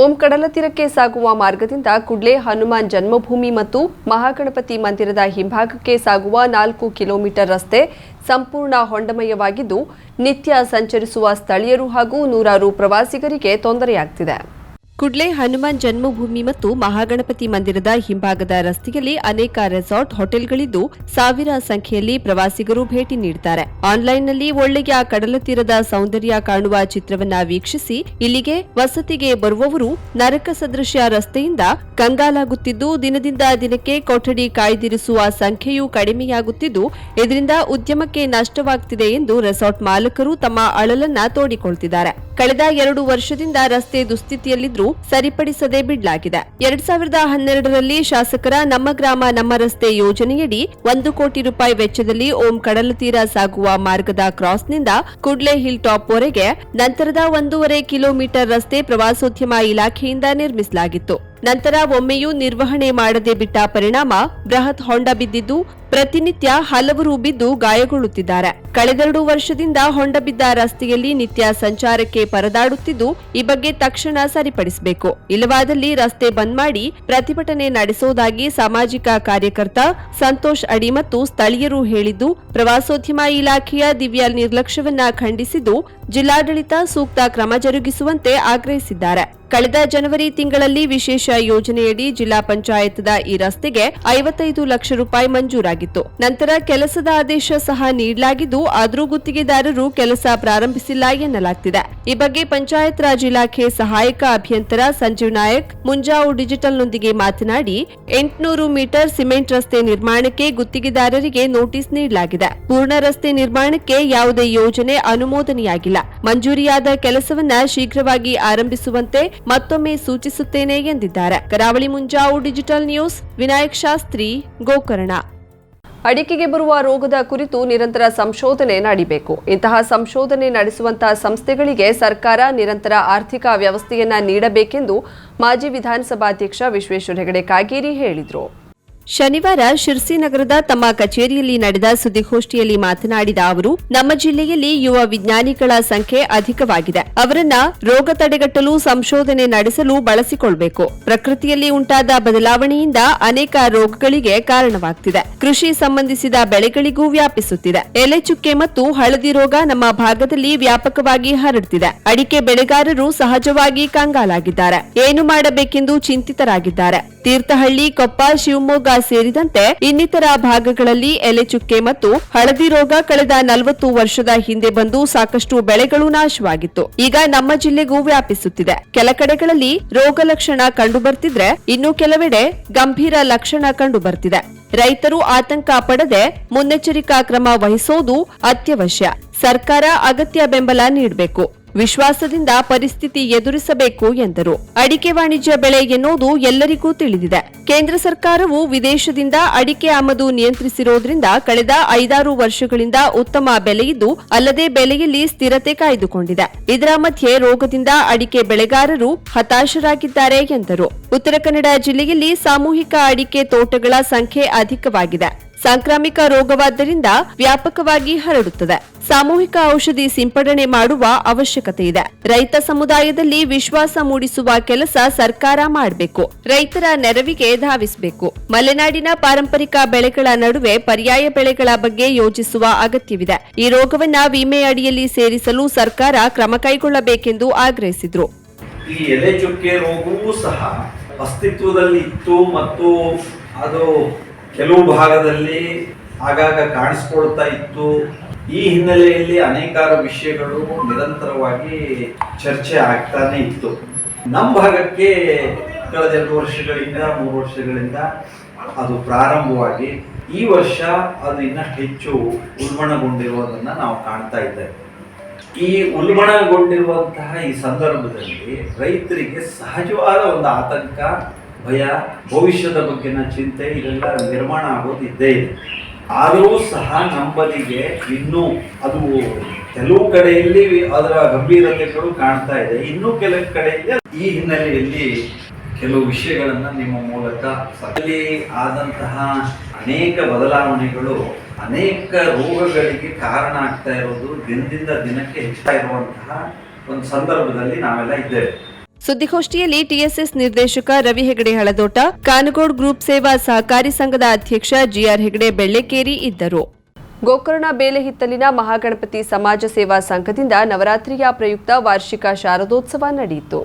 ಓಂ ಕಡಲ ತೀರಕ್ಕೆ ಸಾಗುವ ಮಾರ್ಗದಿಂದ ಕುಡ್ಲೆ ಹನುಮಾನ್ ಜನ್ಮಭೂಮಿ ಮತ್ತು ಮಹಾಗಣಪತಿ ಮಂದಿರದ ಹಿಂಭಾಗಕ್ಕೆ ಸಾಗುವ ನಾಲ್ಕು ಕಿಲೋಮೀಟರ್ ರಸ್ತೆ ಸಂಪೂರ್ಣ ಹೊಂಡಮಯವಾಗಿದ್ದು ನಿತ್ಯ ಸಂಚರಿಸುವ ಸ್ಥಳೀಯರು ಹಾಗೂ ನೂರಾರು ಪ್ರವಾಸಿಗರಿಗೆ ತೊಂದರೆಯಾಗ್ತಿದೆ. ಕುಡ್ಲೆ ಹನುಮಾನ್ ಜನ್ಮಭೂಮಿ ಮತ್ತು ಮಹಾಗಣಪತಿ ಮಂದಿರದ ಹಿಂಭಾಗದ ರಸ್ತೆಯಲ್ಲಿ ಅನೇಕ ರೆಸಾರ್ಟ್, ಹೋಟೆಲ್ಗಳಿದ್ದು ಸಾವಿರ ಸಂಖ್ಯೆಯಲ್ಲಿ ಪ್ರವಾಸಿಗರು ಭೇಟಿ ನೀಡುತ್ತಾರೆ ಆನ್ಲೈನ್ನಲ್ಲಿ ಒಳ್ಳೆಯ ಕಡಲ ತೀರದ ಸೌಂದರ್ಯ ಕಾಣುವ ಚಿತ್ರವನ್ನ ವೀಕ್ಷಿಸಿ, ಇಲ್ಲಿಗೆ ವಸತಿಗೆ ಬರುವವರು ನರಕ ಸದೃಶ್ಯ ರಸ್ತೆಯಿಂದ ಕಂಗಾಲಾಗುತ್ತಿದ್ದು, ದಿನದಿಂದ ದಿನಕ್ಕೆ ಕೊಠಡಿ ಕಾಯ್ದಿರಿಸುವ ಸಂಖ್ಯೆಯೂ ಕಡಿಮೆಯಾಗುತ್ತಿದ್ದು, ಇದರಿಂದ ಉದ್ಯಮಕ್ಕೆ ನಷ್ಟವಾಗ್ತಿದೆ ಎಂದು ರೆಸಾರ್ಟ್ ಮಾಲಕರು ತಮ್ಮ ಅಳಲನ್ನ ತೋಡಿಕೊಳ್ತಿದ್ದಾರೆ. ಕಳೆದ ಎರಡು ವರ್ಷದಿಂದ ರಸ್ತೆ ದುಸ್ಥಿತಿಯಲ್ಲಿದ್ರೂ ಸರಿಪಡಿಸದೆ ಬಿಡಲಾಗಿದೆ. ಎರಡ್ ಸಾವಿರದ ಹನ್ನೆರಡರಲ್ಲಿ ಶಾಸಕರ ನಮ್ಮ ಗ್ರಾಮ, ನಮ್ಮ ರಸ್ತೆ ಯೋಜನೆಯಡಿ ಒಂದು ಕೋಟಿ ರೂಪಾಯಿ ವೆಚ್ಚದಲ್ಲಿ ಓಂ ಕಡಲ ತೀರ ಸಾಗುವ ಮಾರ್ಗದ ಕ್ರಾಸ್ನಿಂದ ಕುಡ್ಲೆ ಹಿಲ್ ಟಾಪ್ ವರೆಗೆ ನಂತರದ ಒಂದೂವರೆ ಕಿಲೋಮೀಟರ್ ರಸ್ತೆ ಪ್ರವಾಸೋದ್ಯಮ ಇಲಾಖೆಯಿಂದ ನಿರ್ಮಿಸಲಾಗಿತ್ತು. ನಂತರ ಒಮ್ಮೆಯೂ ನಿರ್ವಹಣೆ ಮಾಡದೆ ಬಿಟ್ಟ ಪರಿಣಾಮ ಬೃಹತ್ ಹೊಂಡ ಬಿದ್ದಿದ್ದು, ಪ್ರತಿನಿತ್ಯ ಹಲವರು ಬಿದ್ದು ಗಾಯಗೊಳ್ಳುತ್ತಿದ್ದಾರೆ. ಕಳೆದೆರಡು ವರ್ಷದಿಂದ ಹೊಂಡ ಬಿದ್ದ ರಸ್ತೆಯಲ್ಲಿ ನಿತ್ಯ ಸಂಚಾರಕ್ಕೆ ಪರದಾಡುತ್ತಿದ್ದು, ಈ ಬಗ್ಗೆ ತಕ್ಷಣ ಸರಿಪಡಿಸಬೇಕು. ಇಲ್ಲವಾದಲ್ಲಿ ರಸ್ತೆ ಬಂದ್ ಮಾಡಿ ಪ್ರತಿಭಟನೆ ನಡೆಸುವುದಾಗಿ ಸಾಮಾಜಿಕ ಕಾರ್ಯಕರ್ತ ಸಂತೋಷ್ ಅಡಿ ಮತ್ತು ಸ್ಥಳೀಯರು ಹೇಳಿದ್ದು, ಪ್ರವಾಸೋದ್ಯಮ ಇಲಾಖೆಯ ದಿವ್ಯ ನಿರ್ಲಕ್ಷ್ಯವನ್ನ ಖಂಡಿಸಿದ್ದು, ಜಿಲ್ಲಾಡಳಿತ ಸೂಕ್ತ ಕ್ರಮ ಜರುಗಿಸುವಂತೆ ಆಗ್ರಹಿಸಿದ್ದಾರೆ. ಕಳೆದ ಜನವರಿ ತಿಂಗಳಲ್ಲಿ ವಿಶೇಷ ಯೋಜನೆಯಡಿ ಜಿಲ್ಲಾ ಪಂಚಾಯತ್ದ ಈ ರಸ್ತೆಗೆ ಐವತ್ತೈದು ಲಕ್ಷ ರೂಪಾಯಿ ಮಂಜೂರಾಗಿತ್ತು. ನಂತರ ಕೆಲಸದ ಆದೇಶ ಸಹ ನೀಡಲಾಗಿದ್ದು, ಆದರೂ ಗುತ್ತಿಗೆದಾರರು ಕೆಲಸ ಪ್ರಾರಂಭಿಸಿಲ್ಲ ಎನ್ನಲಾಗ್ತಿದೆ. ಈ ಬಗ್ಗೆ ಪಂಚಾಯತ್ ರಾಜ್ ಇಲಾಖೆ ಸಹಾಯಕ ಅಭಿಯಂತರ ಸಂಜೀವ್ ನಾಯಕ್, ಮುಂಜಾವು ಡಿಜಿಟಲ್ನೊಂದಿಗೆ ಮಾತನಾಡಿ, ಎಂಟುನೂರು ಮೀಟರ್ ಸಿಮೆಂಟ್ ರಸ್ತೆ ನಿರ್ಮಾಣಕ್ಕೆ ಗುತ್ತಿಗೆದಾರರಿಗೆ ನೋಟಿಸ್ ನೀಡಲಾಗಿದೆ. ಪೂರ್ಣ ರಸ್ತೆ ನಿರ್ಮಾಣಕ್ಕೆ ಯಾವುದೇ ಯೋಜನೆ ಅನುಮೋದನೆಯಾಗಿಲ್ಲ. ಮಂಜೂರಿಯಾದ ಕೆಲಸವನ್ನ ಶೀಘ್ರವಾಗಿ ಆರಂಭಿಸುವಂತೆ ಮತ್ತೊಮ್ಮೆ ಸೂಚಿಸುತ್ತೇನೆ ಎಂದಿದ್ದಾರೆ. Karavali Munjavu digital news, Vinayak Shastri, Gokarna. ಅಡಿಕೆಗೆ ಬರುವ ರೋಗದ ಕುರಿತು ನಿರಂತರ ಸಂಶೋಧನೆ ನಡೆಯಬೇಕು ಇಂತಹ ಸಂಶೋಧನೆ ನಡೆಸುವಂತಹ ಸಂಸ್ಥೆಗಳಿಗೆ ಸರ್ಕಾರ ನಿರಂತರ ಆರ್ಥಿಕ ವ್ಯವಸ್ಥೆಯನ್ನ ನೀಡಬೇಕೆಂದು ಮಾಜಿ ವಿಧಾನಸಭಾಧ್ಯಕ್ಷ ವಿಶ್ವೇಶ್ವರ ಹೆಗಡೆ ಕಾಗೇರಿ ಹೇಳಿದರು. ಶನಿವಾರ ಶಿರ್ಸಿ ನಗರದ ತಮ್ಮ ಕಚೇರಿಯಲ್ಲಿ ನಡೆದ ಸುದ್ದಿಗೋಷ್ಠಿಯಲ್ಲಿ ಮಾತನಾಡಿದ ಅವರು, ನಮ್ಮ ಜಿಲ್ಲೆಯಲ್ಲಿ ಯುವ ವಿಜ್ಞಾನಿಗಳ ಸಂಖ್ಯೆ ಅಧಿಕವಾಗಿದೆ. ಅವರನ್ನ ರೋಗ ತಡೆಗಟ್ಟಲು ಸಂಶೋಧನೆ ನಡೆಸಲು ಬಳಸಿಕೊಳ್ಬೇಕು. ಪ್ರಕೃತಿಯಲ್ಲಿ ಉಂಟಾದ ಬದಲಾವಣೆಯಿಂದ ಅನೇಕ ರೋಗಗಳಿಗೆ ಕಾರಣವಾಗ್ತಿದೆ. ಕೃಷಿ ಸಂಬಂಧಿಸಿದ ಬೆಳೆಗಳಿಗೂ ವ್ಯಾಪಿಸುತ್ತಿದೆ. ಎಲೆ ಚುಕ್ಕೆ ಮತ್ತು ಹಳದಿ ರೋಗ ನಮ್ಮ ಭಾಗದಲ್ಲಿ ವ್ಯಾಪಕವಾಗಿ ಹರಡುತ್ತಿದೆ ಅಡಿಕೆ ಬೆಳೆಗಾರರು ಸಹಜವಾಗಿ ಕಂಗಾಲಾಗಿದ್ದಾರೆ. ಏನು ಮಾಡಬೇಕೆಂದು ಚಿಂತಿತರಾಗಿದ್ದಾರೆ. ತೀರ್ಥಹಳ್ಳಿ, ಕೊಪ್ಪ, ಶಿವಮೊಗ್ಗ ಸೇರಿದಂತೆ ಇನ್ನಿತರ ಭಾಗಗಳಲ್ಲಿ ಎಲೆಚುಕ್ಕೆ ಮತ್ತು ಹಳದಿ ರೋಗ ಕಳೆದ ನಲವತ್ತು ವರ್ಷದ ಹಿಂದೆ ಬಂದು ಸಾಕಷ್ಟು ಬೆಳೆಗಳು ನಾಶವಾಗಿತ್ತು. ಈಗ ನಮ್ಮ ಜಿಲ್ಲೆಗೂ ವ್ಯಾಪಿಸುತ್ತಿದೆ. ಕೆಲ ಕಡೆಗಳಲ್ಲಿ ರೋಗ ಲಕ್ಷಣ ಕಂಡುಬರ್ತಿದ್ರೆ ಇನ್ನು ಕೆಲವೆಡೆ ಗಂಭೀರ ಲಕ್ಷಣ ಕಂಡುಬರ್ತಿದೆ. ರೈತರು ಆತಂಕ ಪಡದೆ ಮುನ್ನೆಚ್ಚರಿಕಾ ಕ್ರಮ ವಹಿಸೋದು ಅತ್ಯವಶ್ಯ. ಸರ್ಕಾರ ಅಗತ್ಯ ಬೆಂಬಲ ನೀಡಬೇಕು. ವಿಶ್ವಾಸದಿಂದ ಪರಿಸ್ಥಿತಿ ಎದುರಿಸಬೇಕು ಎಂದರು. ಅಡಿಕೆ ವಾಣಿಜ್ಯ ಬೆಳೆ ಎನ್ನುವುದು ಎಲ್ಲರಿಗೂ ತಿಳಿದಿದೆ. ಕೇಂದ್ರ ಸರ್ಕಾರವು ವಿದೇಶದಿಂದ ಅಡಿಕೆ ಆಮದು ನಿಯಂತ್ರಿಸಿರೋದ್ರಿಂದ ಕಳೆದ ಐದಾರು ವರ್ಷಗಳಿಂದ ಉತ್ತಮ ಬೆಲೆಯಿದ್ದು, ಅಲ್ಲದೆ ಬೆಲೆಯಲ್ಲಿ ಸ್ಥಿರತೆ ಕಾಯ್ದುಕೊಂಡಿದೆ. ಇದರ ಮಧ್ಯೆ ರೋಗದಿಂದ ಅಡಿಕೆ ಬೆಳೆಗಾರರು ಹತಾಶರಾಗಿದ್ದಾರೆ ಎಂದರು. ಉತ್ತರ ಕನ್ನಡ ಜಿಲ್ಲೆಯಲ್ಲಿ ಸಾಮೂಹಿಕ ಅಡಿಕೆ ತೋಟಗಳ ಸಂಖ್ಯೆ ಅಧಿಕವಾಗಿದೆ. ಸಾಂಕ್ರಾಮಿಕ ರೋಗವಾದ್ದರಿಂದ ವ್ಯಾಪಕವಾಗಿ ಹರಡುತ್ತದೆ. ಸಾಮೂಹಿಕ ಔಷಧಿ ಸಿಂಪಡಣೆ ಮಾಡುವ ಅವಶ್ಯಕತೆ ಇದೆ. ರೈತ ಸಮುದಾಯದಲ್ಲಿ ವಿಶ್ವಾಸ ಮೂಡಿಸುವ ಕೆಲಸ ಸರ್ಕಾರ ಮಾಡಬೇಕು. ರೈತರ ನೆರವಿಗೆ ಧಾವಿಸಬೇಕು. ಮಲೆನಾಡಿನ ಪಾರಂಪರಿಕ ಬೆಳೆಗಳ ನಡುವೆ ಪರ್ಯಾಯ ಬೆಳೆಗಳ ಬಗ್ಗೆ ಯೋಚಿಸುವ ಅಗತ್ಯವಿದೆ. ಈ ರೋಗವನ್ನ ವಿಮೆ ಅಡಿಯಲ್ಲಿ ಸೇರಿಸಲು ಸರ್ಕಾರ ಕ್ರಮ ಕೈಗೊಳ್ಳಬೇಕೆಂದು ಆಗ್ರಹಿಸಿದರು. ಈ ಎಲೆ ಚುಕ್ಕೆ ರೋಗವೂ ಸಹ ಅಸ್ತಿತ್ವದಲ್ಲಿ ಇತ್ತು ಮತ್ತು ಅದು ಕೆಲವು ಭಾಗದಲ್ಲಿ ಆಗಾಗ ಕಾಣಿಸ್ಕೊಳ್ತಾ ಇತ್ತು. ಈ ಹಿನ್ನೆಲೆಯಲ್ಲಿ ಅನೇಕಾರು ವಿಷಯಗಳು ನಿರಂತರವಾಗಿ ಚರ್ಚೆ ಆಗ್ತಾನೆ ಇತ್ತು. ನಮ್ಮ ಭಾಗಕ್ಕೆ ಕಳೆದ ಎರಡು ವರ್ಷಗಳಿಂದ, ಮೂರು ವರ್ಷಗಳಿಂದ ಅದು ಪ್ರಾರಂಭವಾಗಿ, ಈ ವರ್ಷ ಅದು ಇನ್ನಷ್ಟು ಹೆಚ್ಚು ಉಲ್ಬಣಗೊಂಡಿರುವುದನ್ನ ನಾವು ಕಾಣ್ತಾ ಇದ್ದೇವೆ. ಈ ಉಲ್ಬಣಗೊಂಡಿರುವಂತಹ ಈ ಸಂದರ್ಭದಲ್ಲಿ ರೈತರಿಗೆ ಸಹಜವಾದ ಒಂದು ಆತಂಕ ಭಯ, ಭವಿಷ್ಯದ ಬಗ್ಗೆನ ಚಿಂತೆ ಇದೆಲ್ಲ ನಿರ್ಮಾಣ ಆಗೋದು ಇದ್ದೇ ಇದೆ ಆದರೂ ಸಹ ನಂಬಲಿಗೆ ಇನ್ನೂ ಅದು ಕೆಲವು ಕಡೆಯಲ್ಲಿ ಅದರ ಗಂಭೀರತೆಗಳು ಕಾಣ್ತಾ ಇದೆ. ಇನ್ನೂ ಕೆಲವು ಕಡೆಯಲ್ಲಿ ಈ ಹಿನ್ನೆಲೆಯಲ್ಲಿ ಕೆಲವು ವಿಷಯಗಳನ್ನ ನಿಮ್ಮ ಮೂಲಕ ಸಕಲಿ ಆದಂತಹ ಅನೇಕ ಬದಲಾವಣೆಗಳು, ಅನೇಕ ರೋಗಗಳಿಗೆ ಕಾರಣ ಆಗ್ತಾ ಇರೋದು, ದಿನದಿಂದ ದಿನಕ್ಕೆ ಹೆಚ್ಚುತ್ತಾ ಇರುವಂತಹ ಒಂದು ಸಂದರ್ಭದಲ್ಲಿ ನಾವೆಲ್ಲ ಇದ್ದೇವೆ. ಸುದ್ದಿಗೋಷ್ಠಿಯಲ್ಲಿ ಟಿಎಸ್ಎಸ್ ನಿರ್ದೇಶಕ ರವಿ ಹೆಗಡೆ ಹಳದೋಟ, ಕಾನಗೋಡ್ ಗ್ರೂಪ್ ಸೇವಾ ಸಹಕಾರಿ ಸಂಘದ ಅಧ್ಯಕ್ಷ ಜಿಆರ್ ಹೆಗಡೆ ಬೆಳ್ಳೆಕೇರಿ ಇದ್ದರು. ಗೋಕರ್ಣ ಬೇಲೆಹಿತ್ತಲಿನ ಮಹಾಗಣಪತಿ ಸಮಾಜ ಸೇವಾ ಸಂಘದಿಂದ ನವರಾತ್ರಿಯ ಪ್ರಯುಕ್ತ ವಾರ್ಷಿಕ ಶಾರದೋತ್ಸವ ನಡೆಯಿತು.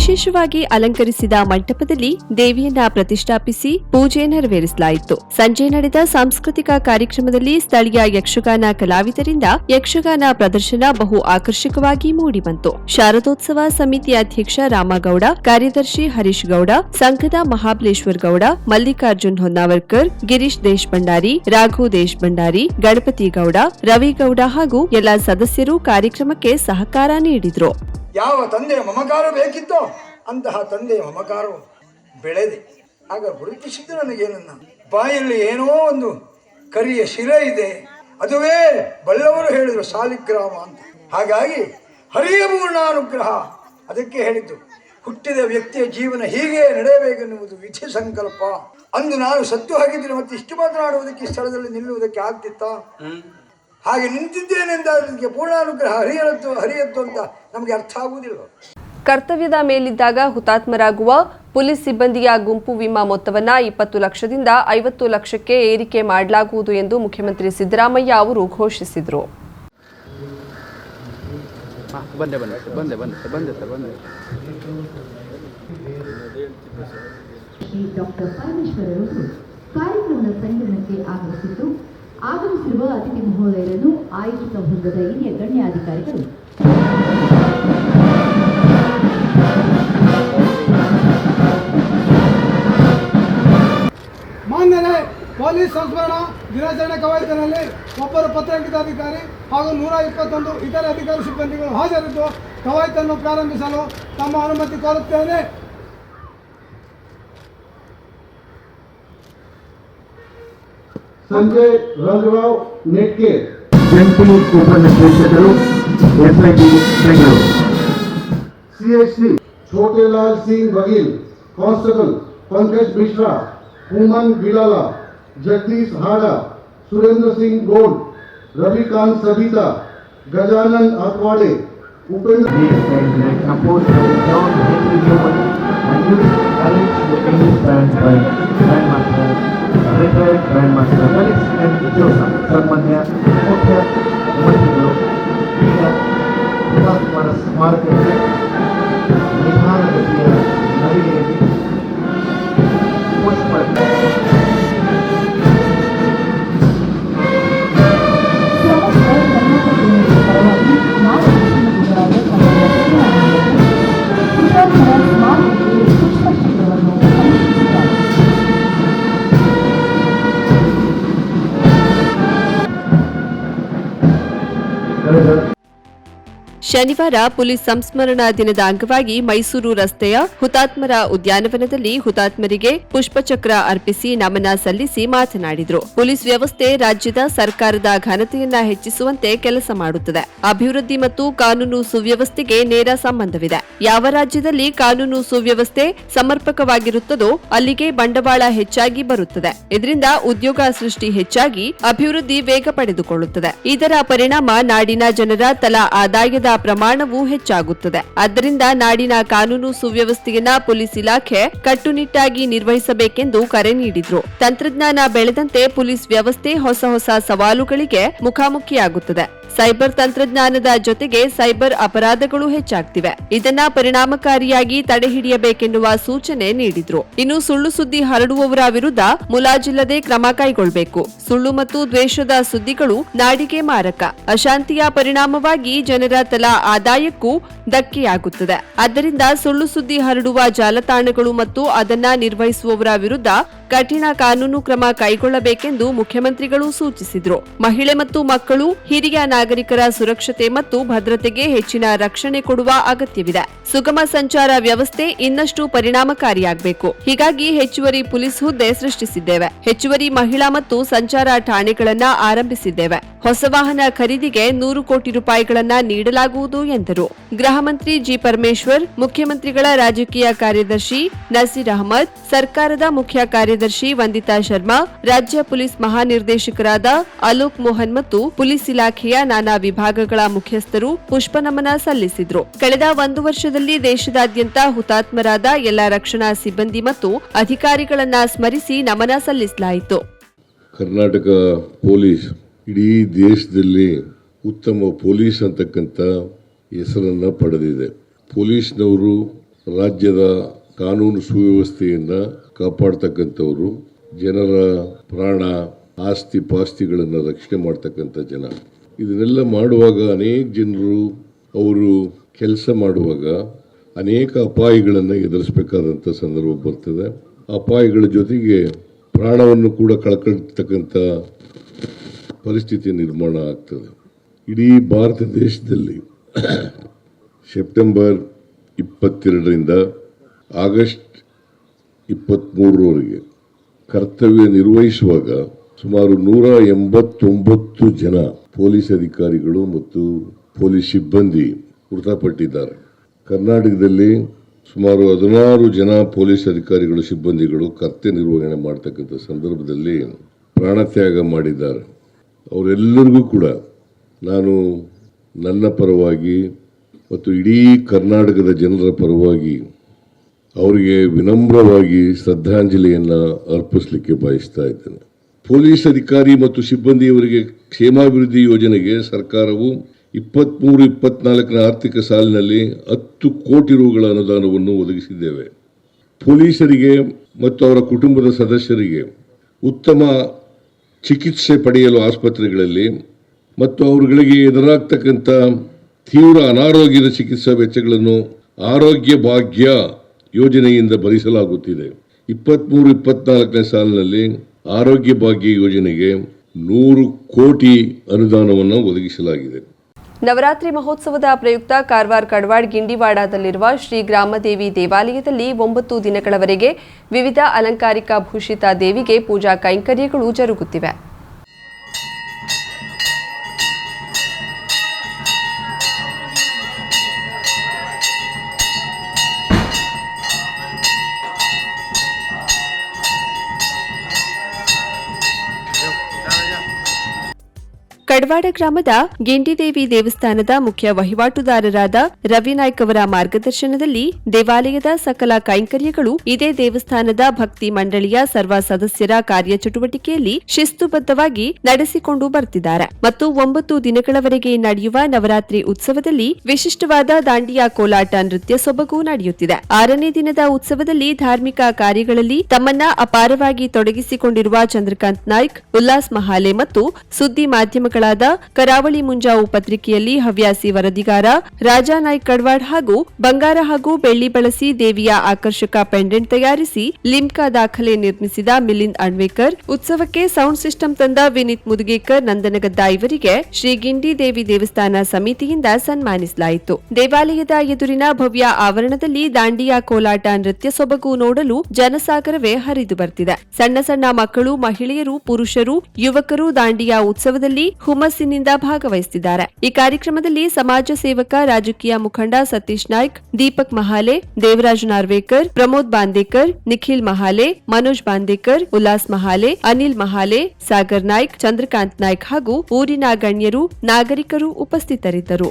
ವಿಶೇಷವಾಗಿ ಅಲಂಕರಿಸಿದ ಮಂಟಪದಲ್ಲಿ ದೇವಿಯನ್ನ ಪ್ರತಿಷ್ಠಾಪಿಸಿ ಪೂಜೆ ನೆರವೇರಿಸಲಾಯಿತು. ಸಂಜೆ ನಡೆದ ಸಾಂಸ್ಕೃತಿಕ ಕಾರ್ಯಕ್ರಮದಲ್ಲಿ ಸ್ಥಳೀಯ ಯಕ್ಷಗಾನ ಕಲಾವಿದರಿಂದ ಯಕ್ಷಗಾನ ಪ್ರದರ್ಶನ ಬಹು ಆಕರ್ಷಕವಾಗಿ ಮೂಡಿಬಂತು. ಶಾರದೋತ್ಸವ ಸಮಿತಿ ಅಧ್ಯಕ್ಷ ರಾಮಗೌಡ, ಕಾರ್ಯದರ್ಶಿ ಹರೀಶ್ ಗೌಡ ಸಂಘದ ಮಹಾಬಲೇಶ್ವರ್ ಗೌಡ, ಮಲ್ಲಿಕಾರ್ಜುನ್ ಹೊನ್ನಾವರ್ಕರ್, ಗಿರೀಶ್ ದೇಶಭಂಡಾರಿ, ರಾಘು ದೇಶಭಂಡಾರಿ, ಗಣಪತಿ ಗೌಡ, ರವಿಗೌಡ ಹಾಗೂ ಎಲ್ಲ ಸದಸ್ಯರು ಕಾರ್ಯಕ್ರಮಕ್ಕೆ ಸಹಕಾರ ನೀಡಿದ್ರು. ಯಾವ ತಂದೆಯ ಮಮಕಾರ ಬೇಕಿತ್ತೋ ಅಂತಹ ತಂದೆಯ ಮಮಕಾರವು ಬೆಳೆದೆ. ಆಗ ಗುರುತಿಸಿದ್ದು ನನಗೇನನ್ನ ಬಾಯಲ್ಲಿ ಏನೋ ಒಂದು ಕರಿಯ ಶಿಲೆ ಇದೆ, ಅದುವೇ ಬಲ್ಲವರು ಹೇಳಿದರು ಸಾಲಿಗ್ರಾಮ ಅಂತ. ಹಾಗಾಗಿ ಹರಿಯ ಪೂರ್ಣಾನುಗ್ರಹ ಅದಕ್ಕೆ ಹೇಳಿದ್ದು, ಹುಟ್ಟಿದ ವ್ಯಕ್ತಿಯ ಜೀವನ ಹೀಗೆ ನಡೆಯಬೇಕೆನ್ನುವುದು ವಿಧಿ ಸಂಕಲ್ಪ. ಅಂದು ನಾನು ಸತ್ತು ಹಾಗಿದ್ರೆ ಮತ್ತೆ ಇಷ್ಟು ಮಾತನಾಡುವುದಕ್ಕೆ ಸ್ಥಳದಲ್ಲಿ ನಿಲ್ಲುವುದಕ್ಕೆ ಆಗ್ತಿತ್ತಾ? ಹಾಗೆ ನಿಂತಿದ್ದೇನೆಂದಾದಕ್ಕೆ ಪೂರ್ಣಾನುಗ್ರಹ ಹರಿಯತ್ತು ಹರಿಯತ್ತು ಅಂತ ನಮಗೆ ಅರ್ಥ ಆಗುವುದಿಲ್ಲ ಕರ್ತವ್ಯದ ಮೇಲಿದ್ದಾಗ ಹುತಾತ್ಮರಾಗುವ ಪೊಲೀಸ್ ಸಿಬ್ಬಂದಿಯ ಗುಂಪು ವಿಮಾ ಮೊತ್ತವನ್ನು ಇಪ್ಪತ್ತು ಲಕ್ಷದಿಂದ ಐವತ್ತು ಲಕ್ಷಕ್ಕೆ ಏರಿಕೆ ಮಾಡಲಾಗುವುದು ಎಂದು ಮುಖ್ಯಮಂತ್ರಿ ಸಿದ್ದರಾಮಯ್ಯ ಅವರು ಘೋಷಿಸಿದರು. ಡಾಕ್ಟರ್ ಪರಮೇಶ್ವರರವರು ಕಾರ್ಯಕ್ರಮದ ಸಂಗ್ರಹಕ್ಕೆ ಆಗಮಿಸಿದ್ದು ಆಗಮಿಸಿರುವ ಅತಿಥಿ ಮಹೋದಯರನ್ನು ಆಯೋಜಿತ ವೃಂದದ ಹಿರಿಯ ಗಣ್ಯಾಧಿಕಾರಿಗಳು. ಮಾನ್ಯರೇ, ಪೊಲೀಸ್ ಸಂಸ್ಮರಣ ದಿನಾಚರಣೆ ಕವಾಯತಿನಲ್ಲಿ ಒಬ್ಬರು ಪತ್ರಿಕಾಧಿಕಾರಿ ಹಾಗೂ ನೂರ ಇಪ್ಪತ್ತೊಂದು ಇತರೆ ಅಧಿಕಾರಿ ಸಿಬ್ಬಂದಿಗಳು ಹಾಜರಿದ್ದು ಕವಾಯತನ್ನು ಪ್ರಾರಂಭಿಸಲು ತಮ್ಮ ಅನುಮತಿ ಕೋರುತ್ತೇನೆ. ಸಂಜಯ್ ರಂಗರಾವ್ ನೆಟ್ಕೆ ಜಂಟಿ ಉಪನಿರ್ದೇಶಕರು SIT Bengaluru CSC Chhotelal Singh Baghel constable Pankaj Mishra Uman Gilala Jagdish Hada Surendra Singh Gold Ravikant Sabita Gajanan Akwade Upendra Alex Nicholas Brandberg, Grandmaster, Retired Grandmaster Alex M. Joseph, सन्मान्य मुख्य मंत्री लोग स्मारक ಶನಿವಾರ ಪೊಲೀಸ್ ಸಂಸ್ಮರಣಾ ದಿನದ ಅಂಗವಾಗಿ ಮೈಸೂರು ರಸ್ತೆಯ ಹುತಾತ್ಮರ ಉದ್ಯಾನವನದಲ್ಲಿ ಹುತಾತ್ಮರಿಗೆ ಪುಷ್ಪಚಕ್ರ ಅರ್ಪಿಸಿ ನಮನ ಸಲ್ಲಿಸಿ ಮಾತನಾಡಿದರು. ಪೊಲೀಸ್ ವ್ಯವಸ್ಥೆ ರಾಜ್ಯದ ಸರ್ಕಾರದ ಘನತೆಯನ್ನ ಹೆಚ್ಚಿಸುವಂತೆ ಕೆಲಸ ಮಾಡುತ್ತದೆ. ಅಭಿವೃದ್ಧಿ ಮತ್ತು ಕಾನೂನು ಸುವ್ಯವಸ್ಥೆಗೆ ನೇರ ಸಂಬಂಧವಿದೆ. ಯಾವ ರಾಜ್ಯದಲ್ಲಿ ಕಾನೂನು ಸುವ್ಯವಸ್ಥೆ ಸಮರ್ಪಕವಾಗಿರುತ್ತದೋ ಅಲ್ಲಿಗೆ ಬಂಡವಾಳ ಹೆಚ್ಚಾಗಿ ಬರುತ್ತದೆ. ಇದರಿಂದ ಉದ್ಯೋಗ ಸೃಷ್ಟಿ ಹೆಚ್ಚಾಗಿ ಅಭಿವೃದ್ಧಿ ವೇಗ ಪಡೆದುಕೊಳ್ಳುತ್ತದೆ. ಇದರ ಪರಿಣಾಮ ನಾಡಿನ ಜನರ ತಲಾ ಆದಾಯದ ಪ್ರಮಾಣವೂ ಹೆಚ್ಚಾಗುತ್ತದೆ. ಆದ್ದರಿಂದ ನಾಡಿನ ಕಾನೂನು ಸುವ್ಯವಸ್ಥೆಯನ್ನ ಪೊಲೀಸ್ ಇಲಾಖೆ ಕಟ್ಟುನಿಟ್ಟಾಗಿ ನಿರ್ವಹಿಸಬೇಕೆಂದು ಕರೆ ನೀಡಿದ್ರು. ತಂತ್ರಜ್ಞಾನ ಬೆಳೆದಂತೆ ಪೊಲೀಸ್ ವ್ಯವಸ್ಥೆ ಹೊಸ ಹೊಸ ಸವಾಲುಗಳಿಗೆ ಮುಖಾಮುಖಿಯಾಗುತ್ತದೆ. ಸೈಬರ್ ತಂತ್ರಜ್ಞಾನದ ಜೊತೆಗೆ ಸೈಬರ್ ಅಪರಾಧಗಳು ಹೆಚ್ಚಾಗ್ತಿವೆ. ಇದನ್ನ ಪರಿಣಾಮಕಾರಿಯಾಗಿ ತಡೆಹಿಡಿಯಬೇಕೆನ್ನುವ ಸೂಚನೆ ನೀಡಿದ್ರು. ಇನ್ನು ಸುಳ್ಳು ಸುದ್ದಿ ಹರಡುವವರ ವಿರುದ್ಧ ಮುಲಾಜಿಲ್ಲದೆ ಕ್ರಮ ಕೈಗೊಳ್ಳಬೇಕು ಸುಳ್ಳು ಮತ್ತು ದ್ವೇಷದ ಸುದ್ದಿಗಳು ನಾಡಿಗೆ ಮಾರಕ. ಅಶಾಂತಿಯ ಪರಿಣಾಮವಾಗಿ ಜನರ ತಲಾ ಆದಾಯಕ್ಕೂ ಧಕ್ಕೆಯಾಗುತ್ತದೆ. ಆದ್ದರಿಂದ ಸುಳ್ಳು ಸುದ್ದಿ ಹರಡುವ ಜಾಲತಾಣಗಳು ಮತ್ತು ಅದನ್ನ ನಿರ್ವಹಿಸುವವರ ವಿರುದ್ಧ ಕಠಿಣ ಕಾನೂನು ಕ್ರಮ ಕೈಗೊಳ್ಳಬೇಕೆಂದು ಮುಖ್ಯಮಂತ್ರಿಗಳು ಸೂಚಿಸಿದರು. ಮಹಿಳೆ ಮತ್ತು ಮಕ್ಕಳು, ಹಿರಿಯ ನಾಗರಿಕರ ಸುರಕ್ಷತೆ ಮತ್ತು ಭದ್ರತೆಗೆ ಹೆಚ್ಚಿನ ರಕ್ಷಣೆ ಕೊಡುವ ಅಗತ್ಯವಿದೆ. ಸುಗಮ ಸಂಚಾರ ವ್ಯವಸ್ಥೆ ಇನ್ನಷ್ಟು ಪರಿಣಾಮಕಾರಿಯಾಗಬೇಕು. ಹೀಗಾಗಿ ಹೆಚ್ಚುವರಿ ಪೊಲೀಸ್ ಹುದ್ದೆ ಸೃಷ್ಟಿಸಿದ್ದೇವೆ. ಹೆಚ್ಚುವರಿ ಮಹಿಳಾ ಮತ್ತು ಸಂಚಾರ ಠಾಣೆಗಳನ್ನ ಆರಂಭಿಸಿದ್ದೇವೆ. ಹೊಸ ವಾಹನ ಖರೀದಿಗೆ ನೂರು ಕೋಟಿ ರೂಪಾಯಿಗಳನ್ನ ನೀಡಲಾಗುವುದು ಎಂದರು. ಗೃಹ ಮಂತ್ರಿ ಜಿ. ಪರಮೇಶ್ವರ್, ಮುಖ್ಯಮಂತ್ರಿಗಳ ರಾಜಕೀಯ ಕಾರ್ಯದರ್ಶಿ ನಸೀರ್ ಅಹಮದ್, ಸರ್ಕಾರದ ಮುಖ್ಯ ಕಾರ್ಯದರ್ಶಿ ಕಾರ್ಯದರ್ಶಿ ವಂದಿತಾ ಶರ್ಮಾ, ರಾಜ್ಯ ಪೊಲೀಸ್ ಮಹಾನಿರ್ದೇಶಕರಾದ ಅಲೋಕ್ ಮೋಹನ್ ಮತ್ತು ಪೊಲೀಸ್ ಇಲಾಖೆಯ ನಾನಾ ವಿಭಾಗಗಳ ಮುಖ್ಯಸ್ಥರು ಪುಷ್ಪನಮನ ಸಲ್ಲಿಸಿದ್ರು. ಕಳೆದ ಒಂದು ವರ್ಷದಲ್ಲಿ ದೇಶದಾದ್ಯಂತ ಹುತಾತ್ಮರಾದ ಎಲ್ಲ ರಕ್ಷಣಾ ಸಿಬ್ಬಂದಿ ಮತ್ತು ಅಧಿಕಾರಿಗಳನ್ನ ಸ್ಮರಿಸಿ ನಮನ ಸಲ್ಲಿಸಲಾಯಿತು. ಕರ್ನಾಟಕ ಪೊಲೀಸ್ ಇಡೀ ದೇಶದಲ್ಲಿ ಉತ್ತಮ ಪೊಲೀಸ್ ಅಂತಕ್ಕಂಥ ಹೆಸರನ್ನು ಪಡೆದಿದೆ. ಪೊಲೀಸ್ನವರು ರಾಜ್ಯದ ಕಾನೂನು ಸುವ್ಯವಸ್ಥೆಯನ್ನು ಕಾಪಾಡ್ತಕ್ಕಂಥವ್ರು, ಜನರ ಪ್ರಾಣ ಆಸ್ತಿ ಪಾಸ್ತಿಗಳನ್ನು ರಕ್ಷಣೆ ಮಾಡ್ತಕ್ಕಂಥ ಜನ. ಇದನ್ನೆಲ್ಲ ಮಾಡುವಾಗ ಅನೇಕ ಜನರು ಅವರು ಕೆಲಸ ಮಾಡುವಾಗ ಅನೇಕ ಅಪಾಯಗಳನ್ನು ಎದುರಿಸಬೇಕಾದಂಥ ಸಂದರ್ಭ ಬರ್ತದೆ. ಅಪಾಯಗಳ ಜೊತೆಗೆ ಪ್ರಾಣವನ್ನು ಕೂಡ ಕಳ್ಕೊಳ್ತಕ್ಕಂಥ ಪರಿಸ್ಥಿತಿ ನಿರ್ಮಾಣ ಆಗ್ತದೆ. ಇಡೀ ಭಾರತ ದೇಶದಲ್ಲಿ ಸೆಪ್ಟೆಂಬರ್ ಇಪ್ಪತ್ತೆರಡರಿಂದ ಆಗಸ್ಟ್ ಇಪ್ಪತ್ತ್ಮೂರರವರೆಗೆ ಕರ್ತವ್ಯ ನಿರ್ವಹಿಸುವಾಗ ಸುಮಾರು ನೂರ ಎಂಬತ್ತೊಂಬತ್ತು ಜನ ಪೊಲೀಸ್ ಅಧಿಕಾರಿಗಳು ಮತ್ತು ಪೊಲೀಸ್ ಸಿಬ್ಬಂದಿ ಮೃತಪಟ್ಟಿದ್ದಾರೆ. ಕರ್ನಾಟಕದಲ್ಲಿ ಸುಮಾರು ಹದಿನಾರು ಜನ ಪೊಲೀಸ್ ಅಧಿಕಾರಿಗಳು, ಸಿಬ್ಬಂದಿಗಳು ಕರ್ತವ್ಯ ನಿರ್ವಹಣೆ ಮಾಡ್ತಕ್ಕಂಥ ಸಂದರ್ಭದಲ್ಲಿ ಪ್ರಾಣತ್ಯಾಗ ಮಾಡಿದ್ದಾರೆ. ಅವರೆಲ್ಲರಿಗೂ ಕೂಡ ನಾನು ನನ್ನ ಪರವಾಗಿ ಮತ್ತು ಇಡೀ ಕರ್ನಾಟಕದ ಜನರ ಪರವಾಗಿ ಅವರಿಗೆ ವಿನಮ್ರವಾಗಿ ಶ್ರದ್ಧಾಂಜಲಿಯನ್ನು ಅರ್ಪಿಸಲಿಕ್ಕೆ ಬಯಸ್ತಾ ಇದ್ದೇನೆ. ಪೊಲೀಸ್ ಅಧಿಕಾರಿ ಮತ್ತು ಸಿಬ್ಬಂದಿಯವರಿಗೆ ಕ್ಷೇಮಾಭಿವೃದ್ಧಿ ಯೋಜನೆಗೆ ಸರ್ಕಾರವು ಇಪ್ಪತ್ತ್ಮೂರು ಇಪ್ಪತ್ನಾಲ್ಕರ ಆರ್ಥಿಕ ಸಾಲಿನಲ್ಲಿ ಹತ್ತು ಕೋಟಿ ರುಗಳ ಅನುದಾನವನ್ನು ಒದಗಿಸಿದ್ದೇವೆ. ಪೊಲೀಸರಿಗೆ ಮತ್ತು ಅವರ ಕುಟುಂಬದ ಸದಸ್ಯರಿಗೆ ಉತ್ತಮ ಚಿಕಿತ್ಸೆ ಪಡೆಯಲು ಆಸ್ಪತ್ರೆಗಳಲ್ಲಿ ಮತ್ತು ಅವರುಗಳಿಗೆ ಎದುರಾಗ್ತಕ್ಕಂಥ ತೀವ್ರ ಅನಾರೋಗ್ಯದ ಚಿಕಿತ್ಸಾ ವೆಚ್ಚಗಳನ್ನು ಆರೋಗ್ಯ ಭಾಗ್ಯ ಯೋಜನೆಯಿಂದ ಭರಿಸಲಾಗುತ್ತಿದೆ. ಇಪ್ಪತ್ತ್ಮೂರು ಇಪ್ಪತ್ನಾಲ್ಕನೇ ಸಾಲಿನಲ್ಲಿ ಆರೋಗ್ಯ ಭಾಗ್ಯ ಯೋಜನೆಗೆ ನೂರು ಕೋಟಿ ಅನುದಾನವನ್ನು ಒದಗಿಸಲಾಗಿದೆ. ನವರಾತ್ರಿ ಮಹೋತ್ಸವದ ಪ್ರಯುಕ್ತ ಕಾರವಾರ ಕಡವಾಡ್ ಗಿಂಡಿವಾಡದಲ್ಲಿರುವ ಶ್ರೀ ಗ್ರಾಮದೇವಿ ದೇವಾಲಯದಲ್ಲಿ ಒಂಬತ್ತು ದಿನಗಳವರೆಗೆ ವಿವಿಧ ಅಲಂಕಾರಿಕ ಭೂಷಿತ ದೇವಿಗೆ ಪೂಜಾ ಕೈಂಕರ್ಯಗಳು ಜರುಗುತ್ತಿವೆ. ಕಡವಾಡ ಗ್ರಾಮದ ಗಿಂಡಿದೇವಿ ದೇವಸ್ಥಾನದ ಮುಖ್ಯ ವಹಿವಾಟುದಾರರಾದ ರವಿನಾಯ್ಕ್ ಅವರ ಮಾರ್ಗದರ್ಶನದಲ್ಲಿ ದೇವಾಲಯದ ಸಕಲ ಕೈಂಕರ್ಯಗಳು ಇದೇ ದೇವಸ್ಥಾನದ ಭಕ್ತಿ ಮಂಡಳಿಯ ಸರ್ವ ಸದಸ್ಯರ ಕಾರ್ಯಚಟುವಟಿಕೆಯಲ್ಲಿ ಶಿಸ್ತುಬದ್ಧವಾಗಿ ನಡೆಸಿಕೊಂಡು ಬರ್ತಿದ್ದಾರೆ. ಮತ್ತು ಒಂಬತ್ತು ದಿನಗಳವರೆಗೆ ನಡೆಯುವ ನವರಾತ್ರಿ ಉತ್ಸವದಲ್ಲಿ ವಿಶಿಷ್ಟವಾದ ದಾಂಡಿಯಾ ಕೋಲಾಟ ನೃತ್ಯ ಸೊಬಗು ನಡೆಯುತ್ತಿದೆ. ಆರನೇ ದಿನದ ಉತ್ಸವದಲ್ಲಿ ಧಾರ್ಮಿಕ ಕಾರ್ಯಗಳಲ್ಲಿ ತಮ್ಮನ್ನ ಅಪಾರವಾಗಿ ತೊಡಗಿಸಿಕೊಂಡಿರುವ ಚಂದ್ರಕಾಂತ್ ನಾಯ್ಕ್, ಉಲ್ಲಾಸ್ ಮಹಾಲೆ ಮತ್ತು ಸುದ್ದಿ ಮಾಧ್ಯಮಗಳಾದ ಕರಾವಳಿ ಮುಂಜಾವು ಪತ್ರಿಕೆಯಲ್ಲಿ ಹವ್ಯಾಸಿ ವರದಿಗಾರ ರಾಜಾ ನಾಯ್ಕ ಕಡ್ವಾಡ್ ಹಾಗೂ ಬಂಗಾರ ಹಾಗೂ ಬೆಳ್ಳಿ ಬಳಸಿ ದೇವಿಯ ಆಕರ್ಷಕ ಪೆಂಡೆಂಟ್ ತಯಾರಿಸಿ ಲಿಮ್ಕಾ ದಾಖಲೆ ನಿರ್ಮಿಸಿದ ಮಿಲಿಂದ್ ಅಣ್ವೇಕರ್ ಉತ್ಸವಕ್ಕೆ ಸೌಂಡ್ ಸಿಸ್ಟಮ್ ತಂದ ವಿನೀತ್ ಮುದುಗೇಕರ್ ನಂದನಗದ್ದ ಇವರಿಗೆ ಶ್ರೀ ಗಿಂಡಿ ದೇವಿ ದೇವಸ್ಥಾನ ಸಮಿತಿಯಿಂದ ಸನ್ಮಾನಿಸಲಾಯಿತು. ದೇವಾಲಯದ ಎದುರಿನ ಭವ್ಯ ಆವರಣದಲ್ಲಿ ದಾಂಡಿಯಾ ಕೋಲಾಟ ನೃತ್ಯ ಸೊಬಗು ನೋಡಲು ಜನಸಾಗರವೇ ಹರಿದು ಬರ್ತಿದೆ. ಸಣ್ಣ ಸಣ್ಣ ಮಕ್ಕಳು, ಮಹಿಳೆಯರು, ಪುರುಷರು, ಯುವಕರು ದಾಂಡಿಯಾ ಉತ್ಸವದಲ್ಲಿ ಹುಮ್ಮಸ್ಸಿನಿಂದ ಭಾಗವಹಿಸಿದ್ದಾರೆ ಈ ಕಾರ್ಯಕ್ರಮದಲ್ಲಿ ಸಮಾಜ ಸೇವಕ ರಾಜಕೀಯ ಮುಖಂಡ ಸತೀಶ್ ನಾಯ್ಕ್, ದೀಪಕ್ ಮಹಾಲೆ, ದೇವರಾಜ್ ನಾರ್ವೇಕರ್, ಪ್ರಮೋದ್ ಬಾಂದೇಕರ್, ನಿಖಿಲ್ ಮಹಾಲೆ, ಮನೋಜ್ ಬಾಂದೇಕರ್, ಉಲ್ಲಾಸ್ ಮಹಾಲೆ, ಅನಿಲ್ ಮಹಾಲೆ, ಸಾಗರ್ ನಾಯ್ಕ್, ಚಂದ್ರಕಾಂತ್ ನಾಯ್ಕ್ ಹಾಗೂ ಊರಿನ ಗಣ್ಯರು, ನಾಗರಿಕರು ಉಪಸ್ಥಿತರಿದ್ದರು.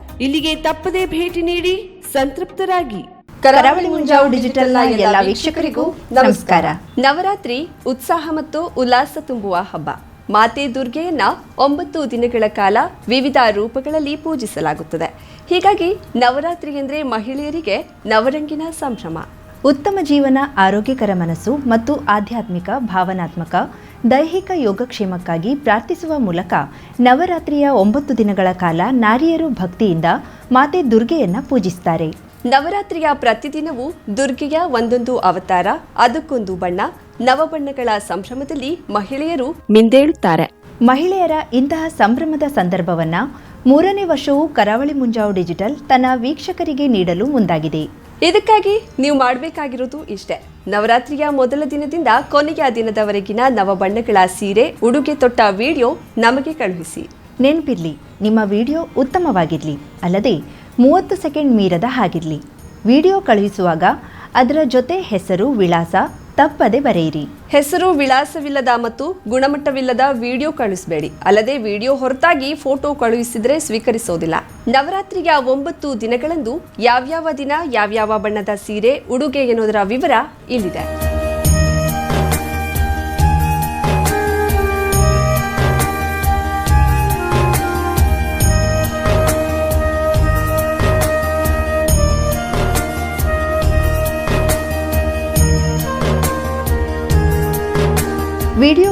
ಇಲ್ಲಿಗೆ ತಪ್ಪದೇ ಭೇಟಿ ನೀಡಿ ಸಂತೃಪ್ತರಾಗಿ. ಕರಾವಳಿ ಮುಂಜಾವು ಡಿಜಿಟಲ್ನ ಎಲ್ಲ ವೀಕ್ಷಕರಿಗೂ ನಮಸ್ಕಾರ. ನವರಾತ್ರಿ ಉತ್ಸಾಹ ಮತ್ತು ಉಲ್ಲಾಸ ತುಂಬುವ ಹಬ್ಬ. ಮಾತೆ ದುರ್ಗೆಯನ್ನ ಒಂಬತ್ತು ದಿನಗಳ ಕಾಲ ವಿವಿಧ ರೂಪಗಳಲ್ಲಿ ಪೂಜಿಸಲಾಗುತ್ತದೆ. ಹೀಗಾಗಿ ನವರಾತ್ರಿ ಎಂದರೆ ಮಹಿಳೆಯರಿಗೆ ನವರಂಗಿನ ಸಂಭ್ರಮ. ಉತ್ತಮ ಜೀವನ ಆರೋಗ್ಯಕರ ಮನಸ್ಸು ಮತ್ತು ಆಧ್ಯಾತ್ಮಿಕ ಭಾವನಾತ್ಮಕ ದೈಹಿಕ ಯೋಗಕ್ಷೇಮಕ್ಕಾಗಿ ಪ್ರಾರ್ಥಿಸುವ ಮೂಲಕ ನವರಾತ್ರಿಯ ಒಂಬತ್ತು ದಿನಗಳ ಕಾಲ ನಾರಿಯರು ಭಕ್ತಿಯಿಂದ ಮಾತೆ ದುರ್ಗೆಯನ್ನ ಪೂಜಿಸುತ್ತಾರೆ ನವರಾತ್ರಿಯ ಪ್ರತಿದಿನವೂ ದುರ್ಗೆಯ ಒಂದೊಂದು ಅವತಾರ ಅದಕ್ಕೊಂದು ಬಣ್ಣ ನವಬಣ್ಣಗಳ ಸಂಭ್ರಮದಲ್ಲಿ ಮಹಿಳೆಯರು ಮಿಂದೇಳುತ್ತಾರೆ ಮಹಿಳೆಯರ ಇಂತಹ ಸಂಭ್ರಮದ ಸಂದರ್ಭವನ್ನ ಮೂರನೇ ವರ್ಷವೂ ಕರಾವಳಿ ಮುಂಜಾವು ಡಿಜಿಟಲ್ ತನ್ನ ವೀಕ್ಷಕರಿಗೆ ನೀಡಲು ಮುಂದಾಗಿದೆ. ಇದಕ್ಕಾಗಿ ನೀವು ಮಾಡಬೇಕಾಗಿರೋದು ಇಷ್ಟೇ. ನವರಾತ್ರಿಯ ಮೊದಲ ದಿನದಿಂದ ಕೊನೆಯ ದಿನದವರೆಗಿನ ನವಬಣ್ಣಗಳ ಸೀರೆ, ಉಡುಗೆ ತೊಟ್ಟ ವಿಡಿಯೋ ನಮಗೆ ಕಳುಹಿಸಿ. ನೆನಪಿರಲಿ, ನಿಮ್ಮ ವಿಡಿಯೋ ಉತ್ತಮವಾಗಿರಲಿ, ಅಲ್ಲದೆ ಮೂವತ್ತು ಸೆಕೆಂಡ್ ಮೀರದ ಹಾಗಿರಲಿ. ವಿಡಿಯೋ ಕಳುಹಿಸುವಾಗ ಅದರ ಜೊತೆ ಹೆಸರು, ವಿಳಾಸ ತಪ್ಪದೆ ಬರೆಯಿರಿ. ಹೆಸರು ವಿಳಾಸವಿಲ್ಲದ ಮತ್ತು ಗುಣಮಟ್ಟವಿಲ್ಲದ ವಿಡಿಯೋ ಕಳುಹಿಸಬೇಡಿ. ಅಲ್ಲದೆ ವಿಡಿಯೋ ಹೊರತಾಗಿ ಫೋಟೋ ಕಳುಹಿಸಿದ್ರೆ ಸ್ವೀಕರಿಸೋದಿಲ್ಲ. ನವರಾತ್ರಿಯ ಒಂಬತ್ತು ದಿನಗಳಂದು ಯಾವ್ಯಾವ ದಿನ, ಯಾವ್ಯಾವ ಬಣ್ಣದ ಸೀರೆ, ಉಡುಗೆ ಎನ್ನುವುದರ ವಿವರ ಇಲ್ಲಿದೆ.